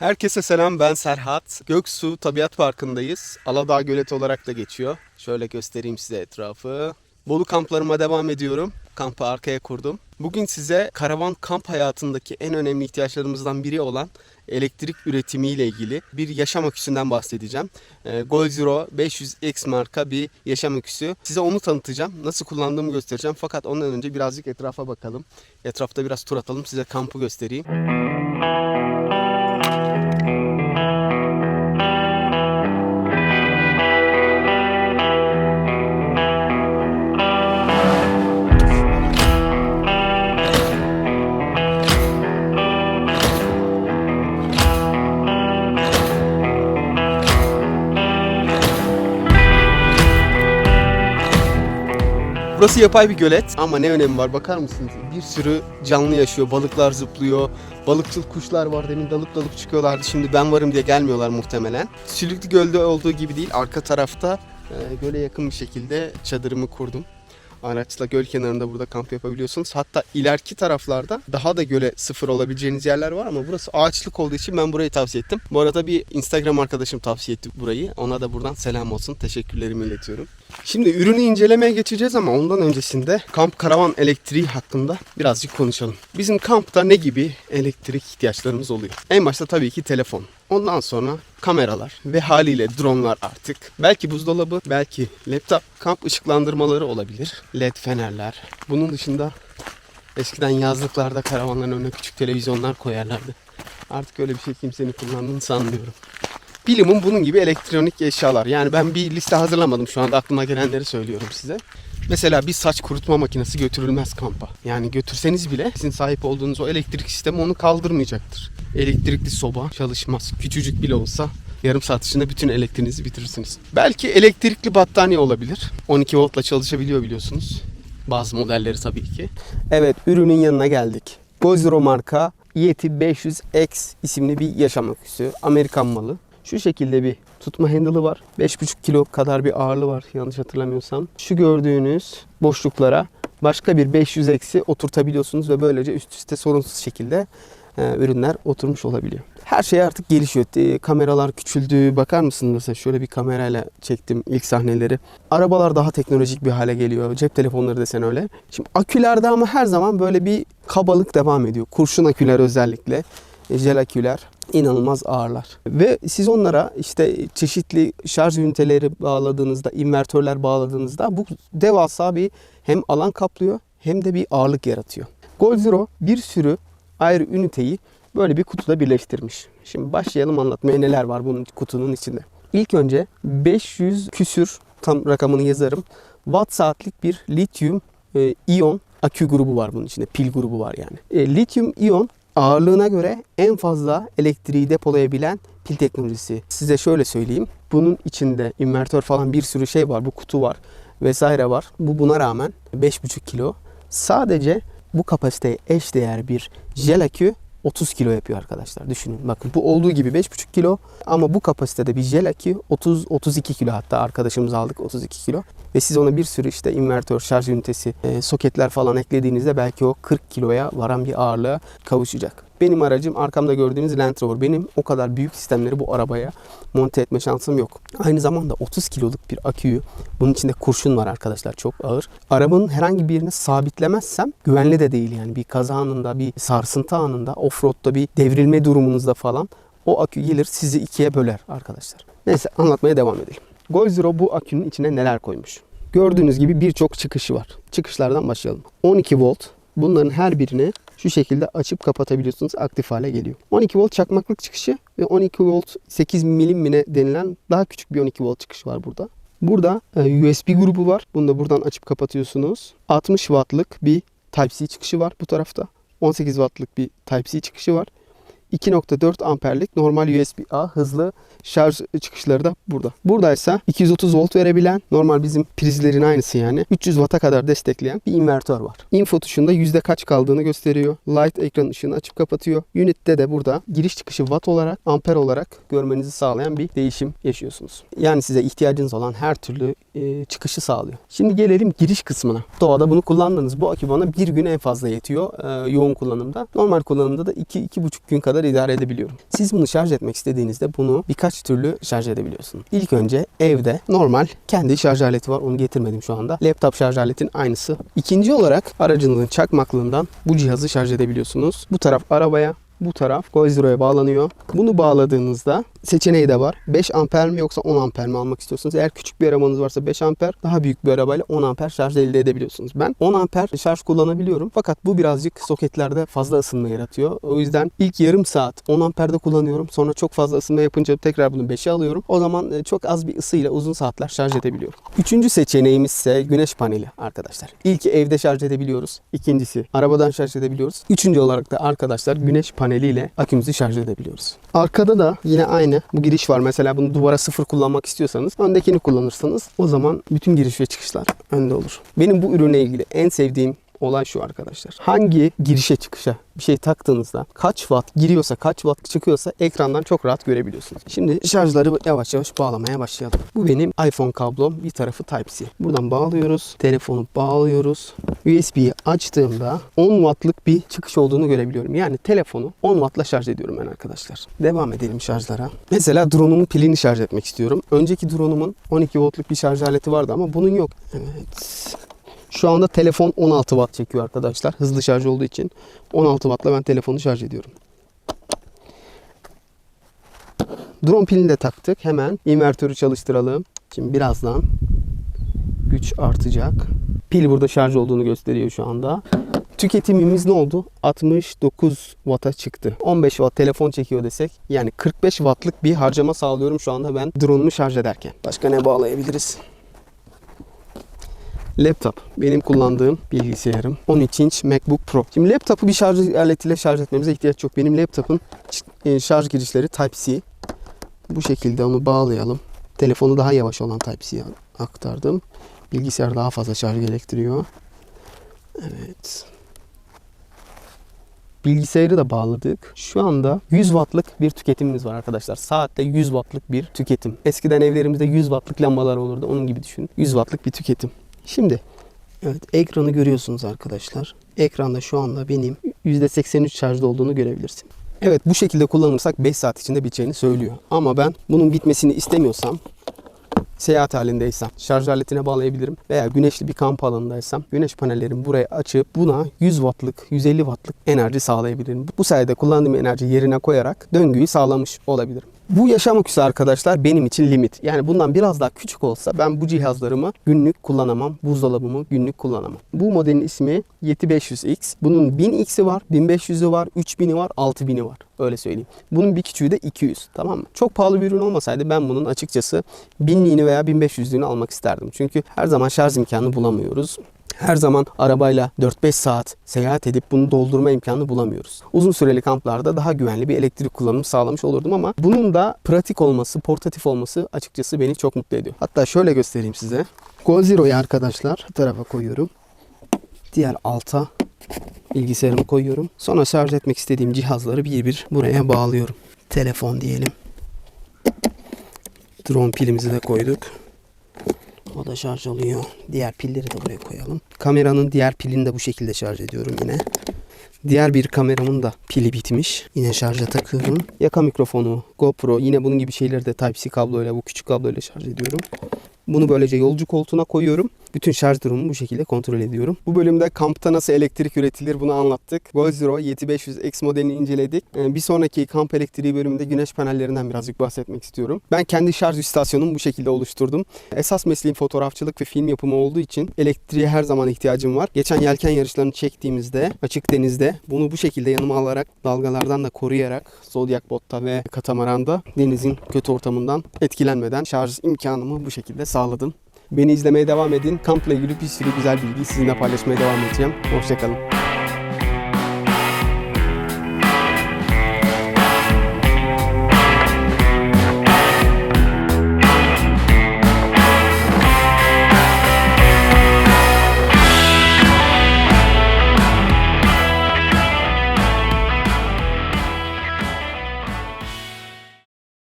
Herkese selam ben Serhat. Göksu Tabiat Parkı'ndayız. Aladağ Göleti olarak da geçiyor. Şöyle göstereyim size etrafı. Bolu kamplarıma devam ediyorum. Kampı arkaya kurdum. Bugün size karavan kamp hayatındaki en önemli ihtiyaçlarımızdan biri olan elektrik üretimiyle ilgili bir yaşam aküsünden bahsedeceğim. Ee, Gold Zero 500X marka bir yaşam aküsü. Size onu tanıtacağım. Nasıl kullandığımı göstereceğim. Fakat ondan önce birazcık etrafa bakalım. Etrafta biraz tur atalım. Size kampı göstereyim. Burası yapay bir gölet ama ne önemi var bakar mısınız? Bir sürü canlı yaşıyor, balıklar zıplıyor, balıkçıl kuşlar var demin dalıp dalıp çıkıyorlardı. Şimdi ben varım diye gelmiyorlar muhtemelen. Sülüklü Göl'de olduğu gibi değil, arka tarafta e, göle yakın bir şekilde çadırımı kurdum. Araçla göl kenarında burada kamp yapabiliyorsunuz. Hatta ileriki taraflarda daha da göle sıfır olabileceğiniz yerler var ama burası ağaçlık olduğu için ben burayı tavsiye ettim. Bu arada bir Instagram arkadaşım tavsiye etti burayı. Ona da buradan selam olsun. Teşekkürlerimi iletiyorum. Şimdi ürünü incelemeye geçeceğiz ama ondan öncesinde kamp karavan elektriği hakkında birazcık konuşalım. Bizim kampta ne gibi elektrik ihtiyaçlarımız oluyor? En başta tabii ki telefon. Ondan sonra kameralar ve haliyle dronlar artık. Belki buzdolabı, belki laptop, kamp ışıklandırmaları olabilir. LED fenerler. Bunun dışında eskiden yazlıklarda karavanların önüne küçük televizyonlar koyarlardı. Artık öyle bir şey kimsenin kullandığını sanmıyorum. Bilimum bunun gibi elektronik eşyalar. Yani ben bir liste hazırlamadım şu anda aklıma gelenleri söylüyorum size. Mesela bir saç kurutma makinesi götürülmez kampa. Yani götürseniz bile sizin sahip olduğunuz o elektrik sistemi onu kaldırmayacaktır. Elektrikli soba çalışmaz. Küçücük bile olsa yarım saat içinde bütün elektriğinizi bitirirsiniz. Belki elektrikli battaniye olabilir. 12 voltla çalışabiliyor biliyorsunuz. Bazı modelleri tabii ki. Evet ürünün yanına geldik. Gozero marka Yeti 500X isimli bir yaşam aküsü. Amerikan malı. Şu şekilde bir tutma handle'ı var. 5,5 kilo kadar bir ağırlığı var yanlış hatırlamıyorsam. Şu gördüğünüz boşluklara başka bir 500 eksi oturtabiliyorsunuz ve böylece üst üste sorunsuz şekilde e, ürünler oturmuş olabiliyor. Her şey artık gelişiyor. E, kameralar küçüldü. Bakar mısın mesela şöyle bir kamerayla çektim ilk sahneleri. Arabalar daha teknolojik bir hale geliyor. Cep telefonları desen öyle. Şimdi akülerde ama her zaman böyle bir kabalık devam ediyor. Kurşun aküler özellikle. E, Jel aküler inanılmaz ağırlar. Ve siz onlara işte çeşitli şarj üniteleri bağladığınızda, invertörler bağladığınızda bu devasa bir hem alan kaplıyor hem de bir ağırlık yaratıyor. Gold Zero bir sürü ayrı üniteyi böyle bir kutuda birleştirmiş. Şimdi başlayalım anlatmaya neler var bunun kutunun içinde. İlk önce 500 küsür tam rakamını yazarım. Watt saatlik bir lityum e, iyon akü grubu var bunun içinde. Pil grubu var yani. E, lityum iyon ağırlığına göre en fazla elektriği depolayabilen pil teknolojisi. Size şöyle söyleyeyim. Bunun içinde invertör falan bir sürü şey var. Bu kutu var vesaire var. Bu buna rağmen 5,5 kilo. Sadece bu kapasiteye eş değer bir jel akü 30 kilo yapıyor arkadaşlar. Düşünün. Bakın bu olduğu gibi 5,5 kilo ama bu kapasitede bir jel akü 30 32 kilo hatta arkadaşımız aldık 32 kilo. Ve siz ona bir sürü işte invertör, şarj ünitesi, e, soketler falan eklediğinizde belki o 40 kiloya varan bir ağırlığa kavuşacak. Benim aracım arkamda gördüğünüz Land Rover. Benim o kadar büyük sistemleri bu arabaya monte etme şansım yok. Aynı zamanda 30 kiloluk bir aküyü, bunun içinde kurşun var arkadaşlar çok ağır. Arabanın herhangi bir yerine sabitlemezsem güvenli de değil yani. Bir kaza anında, bir sarsıntı anında, offroad'da bir devrilme durumunuzda falan o akü gelir sizi ikiye böler arkadaşlar. Neyse anlatmaya devam edelim. Gold Zero bu akünün içine neler koymuş? Gördüğünüz gibi birçok çıkışı var. Çıkışlardan başlayalım. 12 volt. Bunların her birini şu şekilde açıp kapatabiliyorsunuz. Aktif hale geliyor. 12 volt çakmaklık çıkışı ve 12 volt 8 milim mine denilen daha küçük bir 12 volt çıkışı var burada. Burada e, USB grubu var. Bunu da buradan açıp kapatıyorsunuz. 60 wattlık bir Type-C çıkışı var bu tarafta. 18 wattlık bir Type-C çıkışı var. 2.4 amperlik normal USB-A hızlı şarj çıkışları da burada. Buradaysa 230 volt verebilen normal bizim prizlerin aynısı yani 300 watt'a kadar destekleyen bir invertör var. Info tuşunda yüzde kaç kaldığını gösteriyor. Light ekran ışığını açıp kapatıyor. Unit'te de burada giriş çıkışı watt olarak amper olarak görmenizi sağlayan bir değişim yaşıyorsunuz. Yani size ihtiyacınız olan her türlü e, çıkışı sağlıyor. Şimdi gelelim giriş kısmına. Doğada bunu kullandınız. Bu akü bana bir gün en fazla yetiyor e, yoğun kullanımda. Normal kullanımda da 2-2,5 gün kadar kadar idare edebiliyorum. Siz bunu şarj etmek istediğinizde bunu birkaç türlü şarj edebiliyorsunuz. İlk önce evde normal kendi şarj aleti var. Onu getirmedim şu anda. Laptop şarj aletin aynısı. İkinci olarak aracınızın çakmaklığından bu cihazı şarj edebiliyorsunuz. Bu taraf arabaya, bu taraf GoZero'ya bağlanıyor. Bunu bağladığınızda seçeneği de var. 5 amper mi yoksa 10 amper mi almak istiyorsunuz? Eğer küçük bir arabanız varsa 5 amper, daha büyük bir arabayla 10 amper şarj elde edebiliyorsunuz. Ben 10 amper şarj kullanabiliyorum. Fakat bu birazcık soketlerde fazla ısınma yaratıyor. O yüzden ilk yarım saat 10 amperde kullanıyorum. Sonra çok fazla ısınma yapınca tekrar bunu 5'e alıyorum. O zaman e, çok az bir ısıyla uzun saatler şarj edebiliyorum. Üçüncü seçeneğimiz ise güneş paneli arkadaşlar. İlki evde şarj edebiliyoruz. İkincisi arabadan şarj edebiliyoruz. Üçüncü olarak da arkadaşlar güneş paneliyle akümüzü şarj edebiliyoruz. Arkada da yine aynı bu giriş var. Mesela bunu duvara sıfır kullanmak istiyorsanız öndekini kullanırsanız o zaman bütün giriş ve çıkışlar önde olur. Benim bu ürüne ilgili en sevdiğim olay şu arkadaşlar. Hangi girişe çıkışa bir şey taktığınızda kaç watt giriyorsa kaç watt çıkıyorsa ekrandan çok rahat görebiliyorsunuz. Şimdi şarjları yavaş yavaş bağlamaya başlayalım. Bu benim iPhone kablom. Bir tarafı Type-C. Buradan bağlıyoruz. Telefonu bağlıyoruz. USB'yi açtığımda 10 wattlık bir çıkış olduğunu görebiliyorum. Yani telefonu 10 wattla şarj ediyorum ben arkadaşlar. Devam edelim şarjlara. Mesela drone'umun pilini şarj etmek istiyorum. Önceki drone'umun 12 voltluk bir şarj aleti vardı ama bunun yok. Evet. Şu anda telefon 16 watt çekiyor arkadaşlar. Hızlı şarj olduğu için 16 wattla ben telefonu şarj ediyorum. Drone pilini de taktık. Hemen invertörü çalıştıralım. Şimdi birazdan güç artacak. Pil burada şarj olduğunu gösteriyor şu anda. Tüketimimiz ne oldu? 69 Watt'a çıktı. 15 Watt telefon çekiyor desek yani 45 Watt'lık bir harcama sağlıyorum şu anda ben drone'umu şarj ederken. Başka ne bağlayabiliriz? Laptop. Benim kullandığım bilgisayarım. 13 inç MacBook Pro. Şimdi laptopu bir şarj aletiyle şarj etmemize ihtiyaç yok. Benim laptopun e, şarj girişleri Type-C. Bu şekilde onu bağlayalım. Telefonu daha yavaş olan Type-C'ye aktardım. Bilgisayar daha fazla şarj gerektiriyor. Evet. Bilgisayarı da bağladık. Şu anda 100 wattlık bir tüketimimiz var arkadaşlar. Saatte 100 wattlık bir tüketim. Eskiden evlerimizde 100 wattlık lambalar olurdu. Onun gibi düşünün. 100 wattlık bir tüketim. Şimdi evet ekranı görüyorsunuz arkadaşlar. Ekranda şu anda benim %83 şarjda olduğunu görebilirsin. Evet bu şekilde kullanırsak 5 saat içinde biteceğini söylüyor. Ama ben bunun bitmesini istemiyorsam seyahat halindeysem şarj aletine bağlayabilirim veya güneşli bir kamp alanındaysam güneş panellerimi buraya açıp buna 100 wattlık 150 wattlık enerji sağlayabilirim. Bu sayede kullandığım enerji yerine koyarak döngüyü sağlamış olabilirim. Bu yaşam aküsü arkadaşlar benim için limit. Yani bundan biraz daha küçük olsa ben bu cihazlarımı günlük kullanamam. Buzdolabımı günlük kullanamam. Bu modelin ismi Yeti 500X. Bunun 1000X'i var, 1500'ü var, 3000'i var, 6000'i var. Öyle söyleyeyim. Bunun bir küçüğü de 200. Tamam mı? Çok pahalı bir ürün olmasaydı ben bunun açıkçası 1000'liğini veya 1500'lüğünü almak isterdim. Çünkü her zaman şarj imkanı bulamıyoruz her zaman arabayla 4-5 saat seyahat edip bunu doldurma imkanı bulamıyoruz. Uzun süreli kamplarda daha güvenli bir elektrik kullanımı sağlamış olurdum ama bunun da pratik olması, portatif olması açıkçası beni çok mutlu ediyor. Hatta şöyle göstereyim size. GoZero'yu arkadaşlar bu tarafa koyuyorum. Diğer alta bilgisayarımı koyuyorum. Sonra şarj etmek istediğim cihazları bir bir buraya bağlıyorum. Telefon diyelim. Drone pilimizi de koyduk. Da şarj oluyor. Diğer pilleri de buraya koyalım. Kameranın diğer pilini de bu şekilde şarj ediyorum yine. Diğer bir kameramın da pili bitmiş. Yine şarja takıyorum. Yaka mikrofonu, GoPro yine bunun gibi şeyleri de Type-C kabloyla bu küçük kabloyla şarj ediyorum. Bunu böylece yolcu koltuğuna koyuyorum. Bütün şarj durumumu bu şekilde kontrol ediyorum. Bu bölümde kampta nasıl elektrik üretilir bunu anlattık. GoZero Yeti 500X modelini inceledik. Ee, Bir sonraki kamp elektriği bölümünde güneş panellerinden birazcık bahsetmek istiyorum. Ben kendi şarj istasyonumu bu şekilde oluşturdum. Esas mesleğim fotoğrafçılık ve film yapımı olduğu için elektriğe her zaman ihtiyacım var. Geçen yelken yarışlarını çektiğimizde açık denizde bunu bu şekilde yanıma alarak dalgalardan da koruyarak Zodiac botta ve katamaranda denizin kötü ortamından etkilenmeden şarj imkanımı bu şekilde sağladım. Beni izlemeye devam edin. Kampla ilgili bir sürü güzel bilgi sizinle paylaşmaya devam edeceğim. Hoşçakalın.